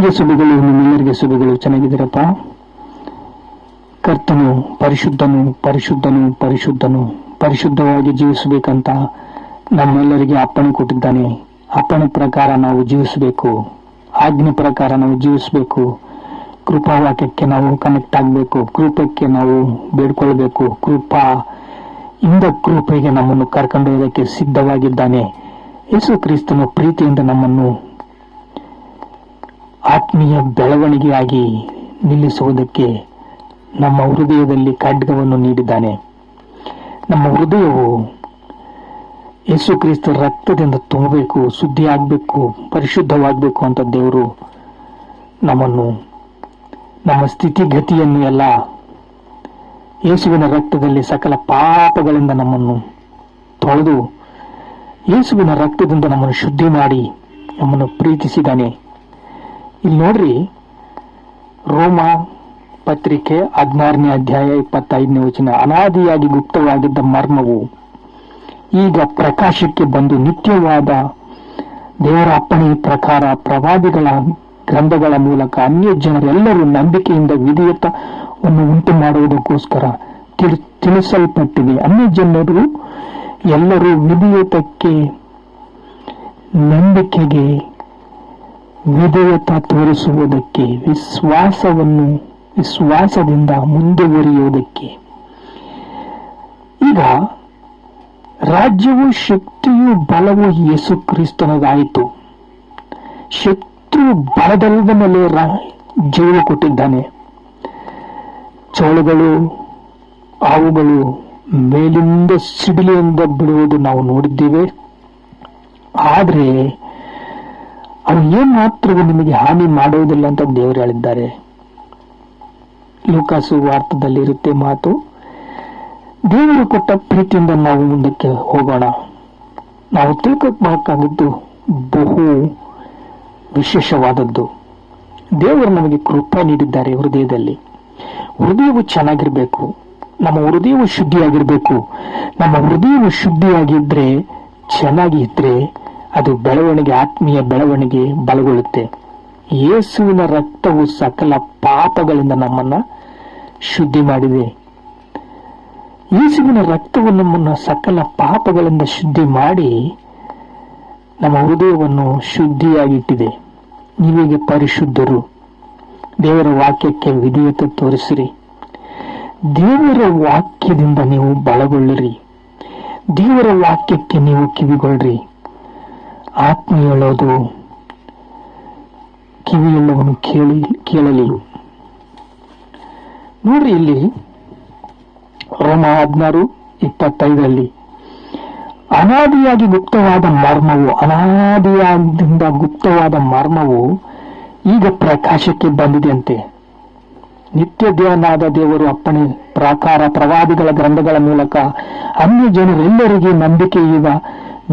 ನಿಮಗೆ ಸುಬಿಗಳು ನಿಮ್ಮೆಲ್ಲರಿಗೆ ಸುಬಿಗಳು ಚೆನ್ನಾಗಿದ್ದೀರಪ್ಪ. ಕರ್ತನು ಪರಿಶುದ್ಧನು ಪರಿಶುದ್ಧನು ಪರಿಶುದ್ಧನು, ಪರಿಶುದ್ಧವಾಗಿ ಜೀವಿಸಬೇಕಂತ ನಮ್ಮೆಲ್ಲರಿಗೆ ಅಪ್ಪಣೆ ಕೊಟ್ಟಿದ್ದಾನೆ. ಅಪ್ಪಣೆ ಪ್ರಕಾರ ನಾವು ಜೀವಿಸಬೇಕು. ಆಜ್ಞೆ ಪ್ರಕಾರ ನಾವು ಜೀವಿಸಬೇಕು. ಕೃಪಾವಾಕ್ಯಕ್ಕೆ ನಾವು ಕನೆಕ್ಟ್ ಆಗಬೇಕು. ಕೃಪಕ್ಕೆ ನಾವು ಬೇಡ್ಕೊಳ್ಬೇಕು. ಕೃಪಾ, ಇಂದ ಕೃಪೆಗೆ ನಮ್ಮನ್ನು ಕರ್ಕೊಂಡೊಯ್ಯೋದಕ್ಕೆ ಸಿದ್ಧವಾಗಿದ್ದಾನೆ. ಯೇಸು ಕ್ರಿಸ್ತನು ಪ್ರೀತಿಯಿಂದ ನಮ್ಮನ್ನು ಆತ್ಮೀಯ ಬೆಳವಣಿಗೆಯಾಗಿ ನಿಲ್ಲಿಸುವುದಕ್ಕೆ ನಮ್ಮ ಹೃದಯದಲ್ಲಿ ಖಡ್ಗವನ್ನು ನೀಡಿದ್ದಾನೆ. ನಮ್ಮ ಹೃದಯವು ಯೇಸು ಕ್ರಿಸ್ತ ರಕ್ತದಿಂದ ತುಂಬಬೇಕು ಶುದ್ಧಿ ಆಗಬೇಕು ಪರಿಶುದ್ಧವಾಗಬೇಕು ಅಂತ ದೇವರು ನಮ್ಮನ್ನು, ನಮ್ಮ ಸ್ಥಿತಿಗತಿಯನ್ನು ಎಲ್ಲ ಯೇಸುವಿನ ರಕ್ತದಲ್ಲಿ ಸಕಲ ಪಾಪಗಳಿಂದ ನಮ್ಮನ್ನು ತೊಳೆದು, ಯೇಸುವಿನ ರಕ್ತದಿಂದ ನಮ್ಮನ್ನು ಶುದ್ಧಿ ಮಾಡಿ ನಮ್ಮನ್ನು ಪ್ರೀತಿಸಿದ್ದಾನೆ. ಇಲ್ಲಿ ನೋಡ್ರಿ, ರೋಮ ಪತ್ರಿಕೆ ಹದಿನಾರನೇ ಅಧ್ಯಾಯ ಇಪ್ಪತ್ತೈದನೇ ವಚನ, ಅನಾದಿಯಾಗಿ ಗುಪ್ತವಾಗಿದ್ದ ಮರ್ಮವು ಈಗ ಪ್ರಕಾಶಕ್ಕೆ ಬಂದು ನಿತ್ಯವಾದ ದೇವರ ಅಪ್ಪಣೆ ಪ್ರಕಾರ ಪ್ರವಾದಿಗಳ ಗ್ರಂಥಗಳ ಮೂಲಕ ಅನ್ಯ ಜನರೆಲ್ಲರೂ ನಂಬಿಕೆಯಿಂದ ವಿಧೇಯತವನ್ನು ಉಂಟು ಮಾಡುವುದಕ್ಕೋಸ್ಕರ ತಿಳಿ- ತಿಳಿಸಲ್ಪಟ್ಟಿದೆ ಅನ್ಯ ಜನರು ಎಲ್ಲರೂ ವಿಧೇಯತಕ್ಕೆ ನಂಬಿಕೆಗೆ ವಿಧೇಯತ ತೋರಿಸುವುದಕ್ಕೆ, ವಿಶ್ವಾಸವನ್ನು, ವಿಶ್ವಾಸದಿಂದ ಮುಂದುವರಿಯುವುದಕ್ಕೆ. ಈಗ ರಾಜ್ಯವು ಶಕ್ತಿಯು ಬಲವು ಯೇಸು ಕ್ರಿಸ್ತನದಾಯಿತು. ಶತ್ರು ಬಲದಲ್ಲದ ಮೇಲೆ ಜೀವ ಕೊಟ್ಟಿದ್ದಾನೆ. ಚೋಳುಗಳು ಅವುಗಳು ಮೇಲಿಂದ ಸಿಡಿಲಿಯಿಂದ ಬಿಡುವುದು ನಾವು ನೋಡಿದ್ದೇವೆ. ಆದ್ರೆ ಅವು ಮಾತ್ರವೂ ನಿಮಗೆ ಹಾನಿ ಮಾಡುವುದಿಲ್ಲ ಅಂತ ದೇವರು ಹೇಳಿದ್ದಾರೆ. ಲೋಕಾಸು ವಾರ್ತದಲ್ಲಿ ಇರುತ್ತೆ ಮಾತು, ದೇವರು ಕೊಟ್ಟ ಪ್ರೀತಿಯಿಂದ ನಾವು ಮುಂದಕ್ಕೆ ಹೋಗೋಣ. ನಾವು ತಿಳ್ಕೋಬೇಕಾಗಿದ್ದು ಬಹು ವಿಶೇಷವಾದದ್ದು. ದೇವರು ನಮಗೆ ಕೃಪೆ ನೀಡಿದ್ದಾರೆ ಹೃದಯದಲ್ಲಿ. ಹೃದಯವು ಚೆನ್ನಾಗಿರಬೇಕು, ನಮ್ಮ ಹೃದಯವು ಶುದ್ಧಿಯಾಗಿರಬೇಕು, ನಮ್ಮ ಹೃದಯವು ಶುದ್ಧಿಯಾಗಿದ್ದರೆ ಚೆನ್ನಾಗಿ ಇದ್ರೆ ಅದು ಬೆಳವಣಿಗೆ, ಆತ್ಮೀಯ ಬೆಳವಣಿಗೆ ಬಲಗೊಳ್ಳುತ್ತೆ. ಯೇಸುವಿನ ರಕ್ತವು ಸಕಲ ಪಾಪಗಳಿಂದ ನಮ್ಮನ್ನ ಶುದ್ಧಿ ಮಾಡಿದೆ. ಯೇಸುವಿನ ರಕ್ತವು ನಮ್ಮನ್ನ ಸಕಲ ಪಾಪಗಳಿಂದ ಶುದ್ಧಿ ಮಾಡಿ ನಮ್ಮ ಹೃದಯವನ್ನು ಶುದ್ಧಿಯಾಗಿಟ್ಟಿದೆ. ನೀವೀಗ ಪರಿಶುದ್ಧರು? ದೇವರ ವಾಕ್ಯಕ್ಕೆ ವಿಧೇಯತೆ ತೋರಿಸಿರಿ. ದೇವರ ವಾಕ್ಯದಿಂದ ನೀವು ಬಲಗೊಳ್ಳಿರಿ. ದೇವರ ವಾಕ್ಯಕ್ಕೆ ನೀವು ಕಿವಿಗೊಳ್ರಿ ಆತ್ಮ ಹೇಳೋದು ಕಿವಿಯುಳ್ಳವನು ಕೇಳಿ, ಕೇಳಲಿ. ನೋಡ್ರಿ ಇಲ್ಲಿ ರೋಮ ಹದಿನಾರು ಇಪ್ಪತ್ತೈದರಲ್ಲಿ ಅನಾದಿಯಾಗಿ ಗುಪ್ತವಾದ ಮರ್ಮವು ಅನಾದಿಯಾದಿಂದ ಗುಪ್ತವಾದ ಮರ್ಮವು ಈಗ ಪ್ರಕಾಶಕ್ಕೆ ಬಂದಿದೆಯಂತೆ. ನಿತ್ಯ ದೇವನಾದ ದೇವರು ಅಪ್ಪಣೆ ಪ್ರಾಕಾರ ಪ್ರವಾದಿಗಳ ಗ್ರಂಥಗಳ ಮೂಲಕ ಅನ್ಯ ಜನರೆಲ್ಲರಿಗೆ ನಂಬಿಕೆ ಈಗ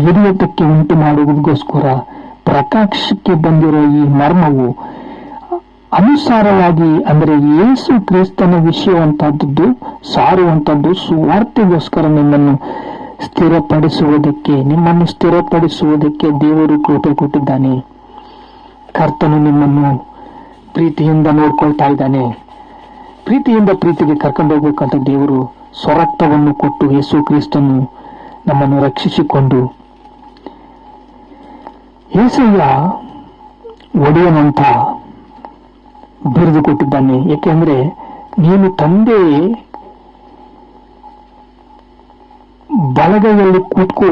ವಿಧೇಯತಕ್ಕೆ ಉಂಟು ಮಾಡುವುದಕ್ಕೋಸ್ಕರ ಪ್ರಕಾಶಕ್ಕೆ ಬಂದಿರೋ ಈ ಮರ್ಮವು ಅನುಸಾರವಾಗಿ ಅಂದರೆ ಯೇಸು ಕ್ರಿಸ್ತನ ವಿಷಯವಂತಹದ್ದು ಸಾರುವಂತದ್ದು ಸುವಾರ್ತೆಗೋಸ್ಕರ ನಿಮ್ಮನ್ನು ಸ್ಥಿರಪಡಿಸುವುದಕ್ಕೆ ನಿಮ್ಮನ್ನು ಸ್ಥಿರಪಡಿಸುವುದಕ್ಕೆ ದೇವರು ಕೃಪೆ ಕೊಟ್ಟಿದ್ದಾನೆ. ಕರ್ತನು ನಿಮ್ಮನ್ನು ಪ್ರೀತಿಯಿಂದ ನೋಡ್ಕೊಳ್ತಾ ಇದ್ದಾನೆ. ಪ್ರೀತಿಯಿಂದ ಪ್ರೀತಿಗೆ ಕರ್ಕೊಂಡು ಹೋಗ್ಬೇಕಂತ ದೇವರು ಸ್ವರಕ್ತವನ್ನು ಕೊಟ್ಟು ಯೇಸು ಕ್ರಿಸ್ತನು ನಮ್ಮನ್ನು ರಕ್ಷಿಸಿಕೊಂಡು ಏಸಯ್ಯ ಒಡೆಯನಂತ ಬರೆದು ಕೊಟ್ಟಿದ್ದಾನೆ ಏಕೆಂದ್ರೆ ನೀನು ತಂದೆ ಬಲಗೈಯಲ್ಲಿ ಕೂತ್ಕೋ,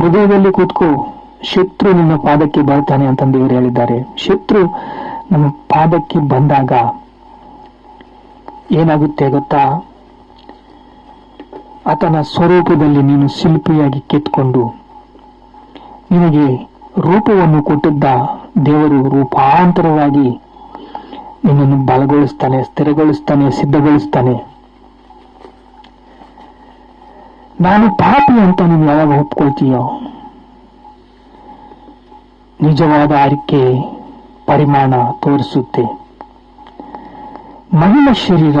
ಹೃದಯದಲ್ಲಿ ಕೂತ್ಕೋ, ಶತ್ರು ನಿನ್ನ ಪಾದಕ್ಕೆ ಬರ್ತಾನೆ ಅಂತಂದು ದೇವರು ಹೇಳಿದ್ದಾರೆ. ಶತ್ರು ನಮ್ಮ ಪಾದಕ್ಕೆ ಬಂದಾಗ ಏನಾಗುತ್ತೆ ಗೊತ್ತಾ? ಆತನ ಸ್ವರೂಪದಲ್ಲಿ ನೀನು ಶಿಲ್ಪಿಯಾಗಿ ಕೆತ್ಕೊಂಡು ನಿನಗೆ ರೂಪವನ್ನು ಕೊಟ್ಟಿದ್ದ ದೇವರು ರೂಪಾಂತರವಾಗಿ ನಿನ್ನನ್ನು ಬಲಗೊಳಿಸ್ತಾನೆ, ಸ್ಥಿರಗೊಳಿಸ್ತಾನೆ, ಸಿದ್ಧಗೊಳಿಸ್ತಾನೆ. ನಾನು ಪಾಪಿ ಅಂತ ನೀನು ಯಾವಾಗ ಒಪ್ಕೊಳ್ತೀಯೋ? ನಿಜವಾದ ಆರಿಕೆ ಪರಿಮಾಣ ತೋರಿಸುತ್ತೆ. ಮಹಿಳ ಶರೀರ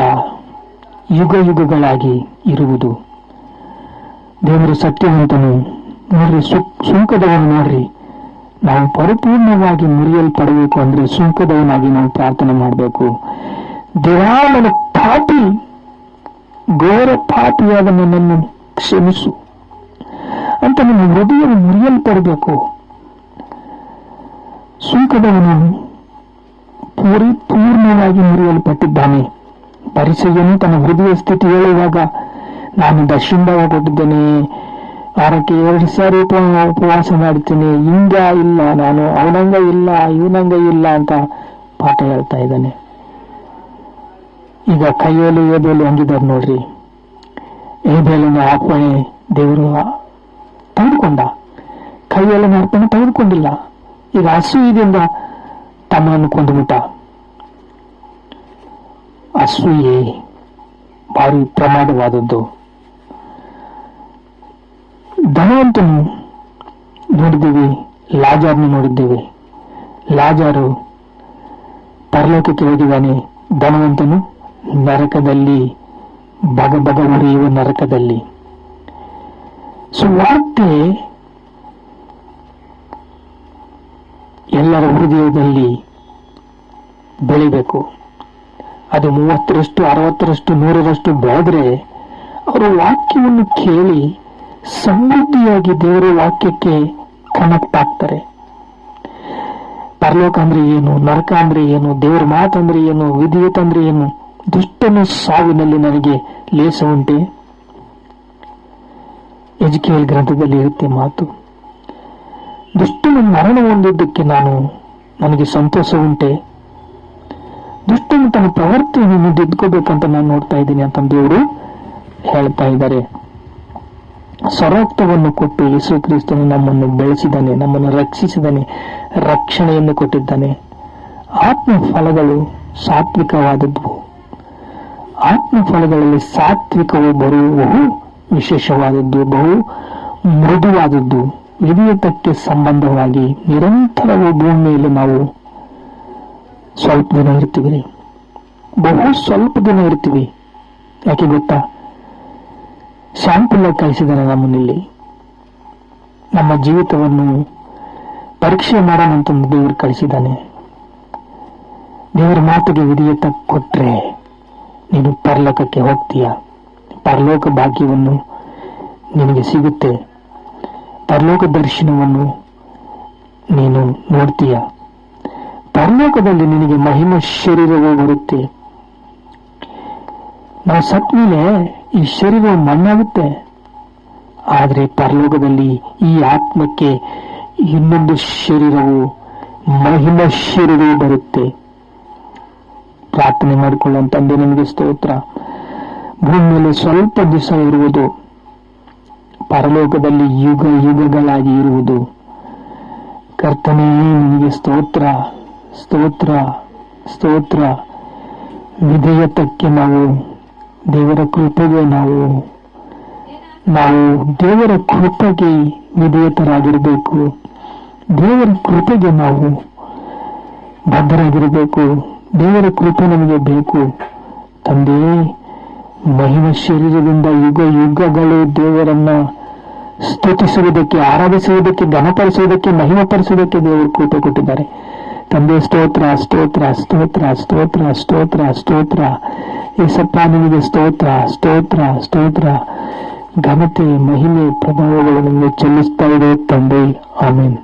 ಯುಗ ಯುಗಗಳಾಗಿ ಇರುವುದು. ದೇವರು ಸತ್ಯವಂತನು, ನೋಡ್ರಿ ಸುಂಕದವನು ನೋಡ್ರಿ. ನಾವು ಪರಿಪೂರ್ಣವಾಗಿ ಮುರಿಯಲ್ಪಡಬೇಕು ಅಂದ್ರೆ ಸುಂಕದವನಾಗಿ ನಾವು ಪ್ರಾರ್ಥನೆ ಮಾಡಬೇಕು. ದೇವಾಲನ ಪಾಪಿ ಘೋರ ಪಾಪಿಯಾದ ನನ್ನನ್ನು ಕ್ಷಮಿಸು. ಅಂತ ನಿಮ್ಮ ಹೃದಯ ಮುರಿಯಲ್ಪಡಬೇಕು. ಸುಂಕದವನು ಪರಿಪೂರ್ಣವಾಗಿ ಮುರಿಯಲ್ಪಟ್ಟಿದ್ದಾನೆ. ಪರಿಚಯನು ತನ್ನ ಹೃದಯ ಸ್ಥಿತಿ ಹೇಳುವಾಗ, ನಾನು ಕೊಟ್ಟಿದ್ದೇನೆ ವಾರಕ್ಕೆ ಎರಡು ಸಾರಿ ಉಪ ಉಪವಾಸ ಮಾಡ್ತೀನಿ. ಹಿಂಗ ಇಲ್ಲ ನಾನು. ಅವನಂಗ ಇಲ್ಲ, ಇವನಂಗ ಇಲ್ಲ ಅಂತ ಪಾಠ ಹೇಳ್ತಾ ಇದ್ದಾನೆ. ಈಗ ಕೈಯಲ್ಲಿ ಏಬೇಲಿ ಹಂಗಿದ್ದಾರೆ ನೋಡ್ರಿ. ಏಬೇಲಿನ ಅರ್ಪಣೆ ದೇವರು ತೆಗೆದುಕೊಂಡ. ಕೈಯಲ್ಲಿನ ಅರ್ಪಣೆ ತೆಗೆದುಕೊಂಡಿಲ್ಲ. ಈಗ ಅಸೂಯದಿಂದ ತಮ್ಮನ್ನು ಕೊಂದುಬಿಟ್ಟ. ಅಸೂಯೆ ಭಾರಿ ಪ್ರಮಾದವಾದದ್ದು. ಧನವಂತನು ನೋಡಿದ್ದೀವಿ, ಲಾಜಾರ್ನ ನೋಡಿದ್ದೇವೆ. ಲಾಜಾರು ಪರಲೋಕಕ್ಕೆ ಹೋಗಿದ್ದಾನೆ. ಧನವಂತನು ನರಕದಲ್ಲಿ ಬಗ ಬಗ ಉರಿಯುವ ನರಕದಲ್ಲಿ ಸುವಾರ್ತೆ ಎಲ್ಲರ ಹೃದಯದಲ್ಲಿ ಬೆಳಿಬೇಕು. ಅದು ಮೂವತ್ತರಷ್ಟು, ಅರವತ್ತರಷ್ಟು, ನೂರರಷ್ಟು ಬೆಳೆದ್ರೆ ಅವರು ವಾಕ್ಯವನ್ನು ಕೇಳಿ ಸಮೃದ್ಧಿಯಾಗಿ ದೇವರ ವಾಕ್ಯಕ್ಕೆ ಕನೆಕ್ಟ್ ಆಗ್ತಾರೆ ಪರಲೋಕ ಅಂದ್ರೆ ಏನು? ನರಕ ಅಂದ್ರೆ ಏನು? ದೇವರ ಮಾತಂದ್ರೆ ಏನು? ವಿಧಿಯತ್ ಅಂದ್ರೆ ಏನು? ದುಷ್ಟನ ಸಾವಿನಲ್ಲಿ ನನಗೆ ಲೇಸ ಉಂಟೆ. ಎಜುಕೇಲ್ ಗ್ರಂಥದಲ್ಲಿ ಇರುತ್ತೆ ಮಾತು. ದುಷ್ಟನ ಮರಣ ಹೊಂದಿದ್ದಕ್ಕೆ ನಾನು ನನಗೆ ಸಂತೋಷ ಉಂಟೆ. ದುಷ್ಟನು ತನ್ನ ಪ್ರವೃತ್ತಿಯನ್ನು ತಿದ್ಕೋಬೇಕಂತ ನಾನು ನೋಡ್ತಾ ಇದ್ದೀನಿ ಅಂತ ದೇವರು ಹೇಳ್ತಾ ಇದ್ದಾರೆ. ಸ್ವರಕ್ತವನ್ನು ಕೊಟ್ಟು ಯೇಸು ಕ್ರಿಸ್ತನು ನಮ್ಮನ್ನು ಬೆಳೆಸಿದ್ದಾನೆ, ನಮ್ಮನ್ನು ರಕ್ಷಿಸಿದ್ದಾನೆ, ರಕ್ಷಣೆಯನ್ನು ಕೊಟ್ಟಿದ್ದಾನೆ. ಆತ್ಮ ಫಲಗಳು ಸಾತ್ವಿಕವಾದದ್ದು. ಆತ್ಮ ಫಲಗಳಲ್ಲಿ ಸಾತ್ವಿಕವು ಬರುವವು ವಿಶೇಷವಾದದ್ದು, ಬಹು ಮೃದುವಾದದ್ದು. ವಿಧೇಯತಕ್ಕೆ ಸಂಬಂಧವಾಗಿ ನಿರಂತರವೂ ಭೂಮಿಯಲ್ಲಿ ನಾವು ಸ್ವಲ್ಪ ದಿನ ಇರ್ತೀವಿ. ಬಹು ಸ್ವಲ್ಪ ದಿನ ಇರ್ತೀವಿ. ಯಾಕೆ ಗೊತ್ತಾ? ಶಾಂಪಲ್ ಕಳಿಸಿದಾನೆ ನಮ್ಮನ್ನಿಲ್ಲಿ. ನಮ್ಮ ಜೀವಿತವನ್ನು ಪರೀಕ್ಷೆ ಮಾಡೋಣ ಅಂತ ದೇವರು ಕಳಿಸಿದ್ದಾನೆ. ದೇವರ ಮಾತಿಗೆ ವಿಧೇಯತ ಕೊಟ್ಟರೆ ನೀನು ಪರಲೋಕಕ್ಕೆ ಹೋಗ್ತೀಯ? ಪರಲೋಕ ಭಾಗ್ಯವನ್ನು ನಿನಗೆ ಸಿಗುತ್ತೆ. ಪರಲೋಕ ದರ್ಶನವನ್ನು ನೀನು ನೋಡ್ತೀಯ? ಪರಲೋಕದಲ್ಲಿ ನಿನಗೆ ಮಹಿಮ ಶರೀರವೂ ಬರುತ್ತೆ. ನಾವು ಸತ್ ಮೇಲೆ ಈ ಶರೀರ ಮಣ್ಣಾಗುತ್ತೆ ಆದರೆ ಪರಲೋಕದಲ್ಲಿ ಈ ಆತ್ಮಕ್ಕೆ ಇನ್ನೊಂದು ಶರೀರವು, ಮಹಿಮ ಶರೀರವು ಬರುತ್ತೆ. ಪ್ರಾರ್ಥನೆ ಮಾಡಿಕೊಳ್ಳುವ ತಂದೆ, ನಿಮಗೆ ಸ್ತೋತ್ರ. ಭೂಮಿಯಲ್ಲಿ ಸ್ವಲ್ಪ ದಿವಸ ಇರುವುದು, ಪರಲೋಕದಲ್ಲಿ ಯುಗ ಯುಗಗಳಾಗಿ ಇರುವುದು. ಕರ್ತನೇ, ನಿಮಗೆ ಸ್ತೋತ್ರ ಸ್ತೋತ್ರ ಸ್ತೋತ್ರ. ವಿಧೇಯತಕ್ಕೆ ನಾವು ದೇವರ ಕೃಪೆಗೆ ನಾವು ನಾವು ದೇವರ ಕೃಪೆಗೆ ವಿಧೇಯತರಾಗಿರಬೇಕು. ದೇವರ ಕೃಪೆಗೆ ನಾವು ಬದ್ಧರಾಗಿರಬೇಕು. ದೇವರ ಕೃಪೆ ನಮಗೆ ಬೇಕು. ತಂದೆ, ಮಹಿಮ ಶರೀರದಿಂದ ಯುಗ ಯುಗಗಳು ದೇವರನ್ನ ಸ್ತುತಿಸುವುದಕ್ಕೆ, ಆರಾಧಿಸುವುದಕ್ಕೆ, ಘನಪಡಿಸುವುದಕ್ಕೆ ಮಹಿಮಪಡಿಸುವುದಕ್ಕೆ ದೇವರು ಕೃಪೆ ಕೊಟ್ಟಿದ್ದಾರೆ. ತಂದೆ ಸ್ತೋತ್ರ ಸ್ತೋತ್ರ ಸ್ತೋತ್ರ ಸ್ತೋತ್ರ ಸ್ತೋತ್ರ ಸ್ತೋತ್ರ ಏಸಪ್ಪ ನಿಮಗೆ ಸ್ತೋತ್ರ ಸ್ತೋತ್ರ ಸ್ತೋತ್ರ ಘನತೆ ಮಹಿಮೆ ಪ್ರಭಾವಗಳು ನಿಮಗೆ ಚೆಲ್ಲಿಸ್ತಾ ಇದೆ ತಂದೆ ಆಮೇನ್